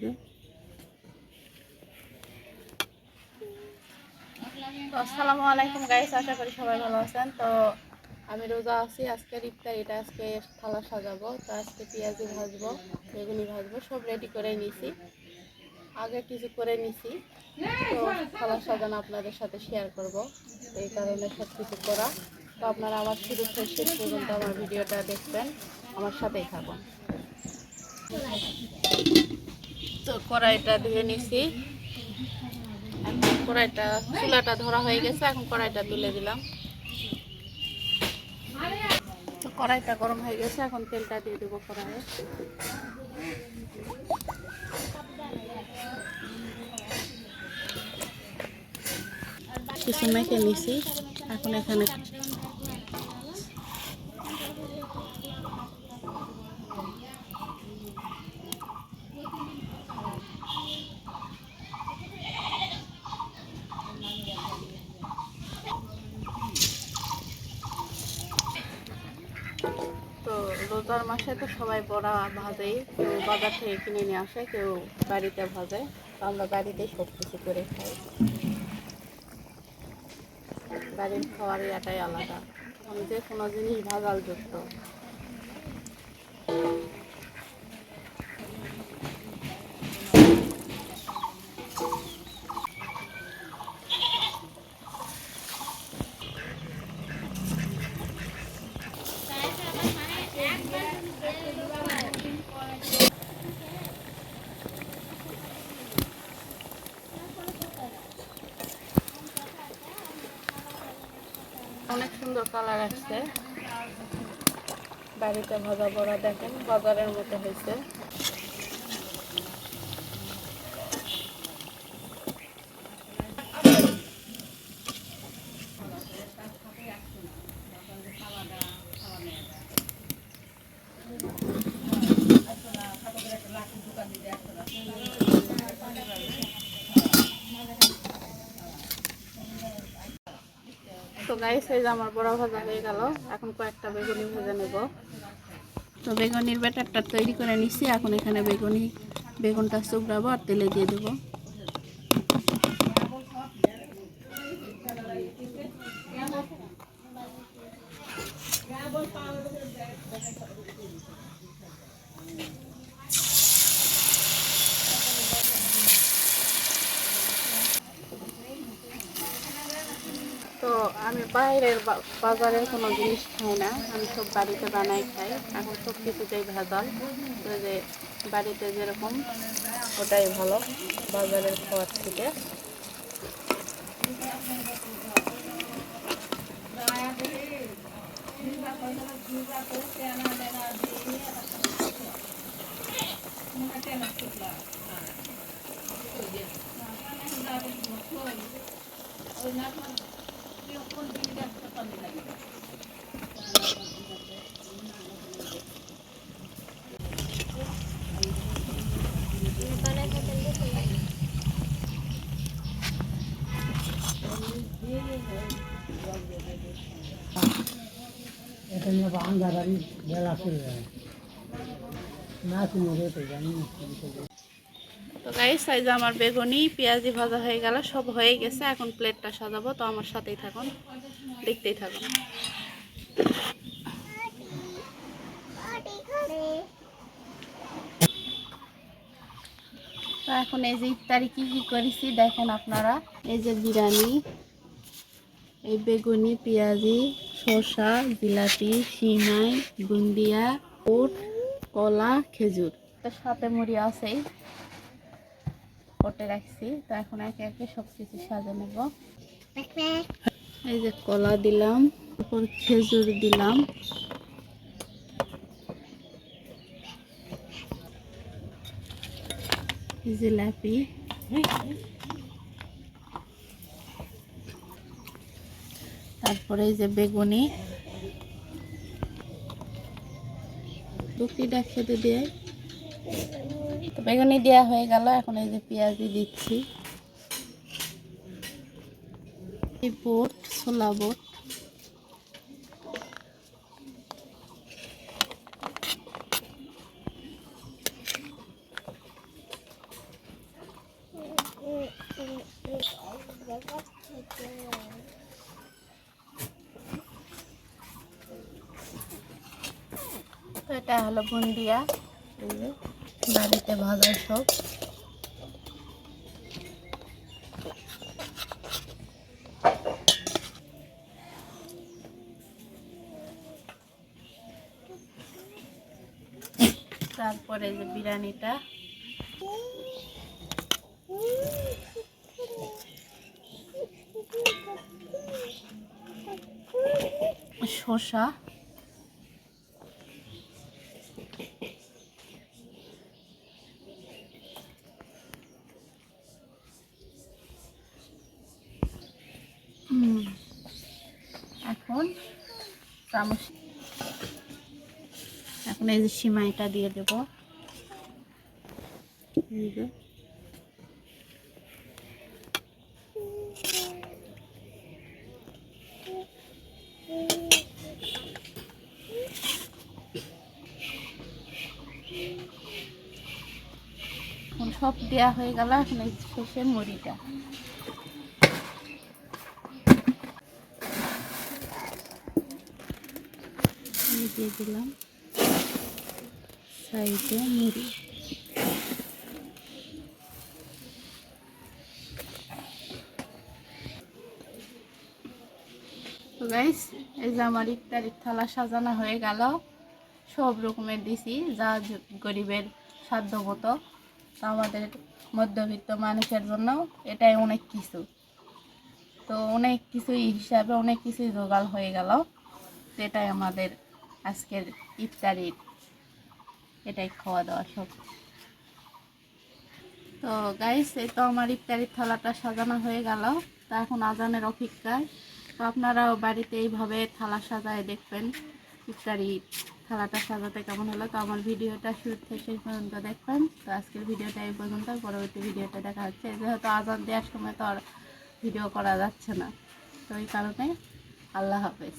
যে। আসসালামু আলাইকুম গাইস, আশা করি সবাই ভালো আছেন। তো আমি রোজা আছি, আজকে ইফতার, এটা আজকে থালা সাজাবো। তো আজকে পেঁয়াজি ভাজবো, বেগুনি ভাজবো, সব রেডি করে নিছি। আগে কিছু করে নিছি। তো থালা সাজানো আপনাদের সাথে শেয়ার করব। এই কারণে সব কিছু করা। তো আপনারা আমার শুরু থেকে শেষ পর্যন্ত আমার ভিডিওটা দেখবেন। আমার সাথেই থাকুন। তো কড়াইটা ধুয়ে নিছি। এখন কড়াইটা, চুলাটা ধরা হয়ে গেছে। এখন কড়াইটা তুলে দিলাম। তো কড়াইটা গরম হয়ে গেছে। এখন তেলটা দিয়ে দেবো কড়াইয়ে। কিছু মেখে নিছি এখন এখানে রোজার মাসে তো সবাই বড়া ভাজেই, কেউ বাজার থেকে কিনে নিয়ে আসে, কেউ বাড়িতে ভাজে। আমরা বাড়িতেই সব কিছু করে খাই। বাড়ির খাওয়ার এটাই আলাদা। আমি যে কোনো জিনিস ভাজাল সুন্দর কালার আসছে। বাড়িতে ভাজা বড়া দেখেন বাজারের মতো হয়েছে। গাইস এই যে আমার বড় ভাজা হয়ে গেল। এখন কয়েকটা বেগুনি ভেজে নেব। তো বেগুনির ব্যাটারটা তৈরি করে নিচ্ছি এখন এখানে বেগুনি, বেগুনটা চুবড়াবো আর তেলে দিয়ে দেবো। বাইরের বাজারের কোনো জিনিস খাই না। আমি সব বাড়িতে বানাই খাই। এখন সব কিছুতেই ভেজাল। তো যে বাড়িতে যেরকম, ওটাই ভালো বাজারের খাওয়ার থেকে। আন্ধার আমি বেলা চলে যায়। না জানি। তো গাইস যে আমার বেগুনি, পেঁয়াজি ভাজা হয়ে গেল, সব হয়ে গেছে। এখন প্লেটটা সাজাবো, তো আমার সাথেই থাকুন, দেখতেই থাকুন। তো এখন এই যে ইফতারি কি কি করেছি, দেখেন আপনারা। এই যে বিরিয়ানি, এই বেগুনি, পেঁয়াজি শসা জিলাপি সিমাই বুন্দিয়া ওট কলা খেজুর। তার সাথে মুড়ি আছেই কটে রাখছি। তো এখন একে একে সব কিছু সাজা নেব। এই যে কলা দিলাম তারপর খেজুর দিলাম। জিলাপি। তারপরে এই যে বেগুনি। টুকরিটা খেতে দেয়। তো বেগুনি দেওয়া হয়ে গেল, এখন এই যে পেঁয়াজি দিচ্ছি। এই বোট ছোলা বোট। Thank you. এটা হলো বুন্দিয়া। এই যে বাড়িতে ভাজা সব। তারপরে যে বিরিয়ানিটা। শসা। এখন চামচ। এখন এই যে সিমাইটা দিয়ে দেব। সব দেওয়া হয়ে গেল, এখন শেষে মুড়িটা আমি দিয়ে দিলাম সাইডে মুড়ি। গাইস এই যে আমার ইফতারির থালা সাজানো হয়ে গেল। সব রকমের দিছি, যা গরিবের সাধ্য মতো। আমাদের মধ্যবিত্ত মানুষের জন্য এটাই অনেক কিছু। তো অনেক কিছুই হিসাবে অনেক কিছুই জোগাড় হয়ে গেল। তো এটাই আমাদের আজকের ইফতারির এটাই খাওয়া দাওয়া সব। তো গাইস এই তো আমার ইফতারির থালাটা সাজানো হয়ে গেল। তা এখন আজানের অপেক্ষায়। তো আপনারাও বাড়িতে এইভাবে থালা সাজায় দেখবেন, ইফতারি থালাটা সাজাতে কেমন হলো। তো আমার ভিডিওটা শুরু থেকে শেষ পর্যন্ত দেখবেন। তো আজকের ভিডিওটা এই পর্যন্ত, পরবর্তী ভিডিওটা দেখা হচ্ছে। যেহেতু আজান দেওয়ার সময় তো আর ভিডিও করা যাচ্ছে না। তো এই কারণে আল্লাহ হাফেজ।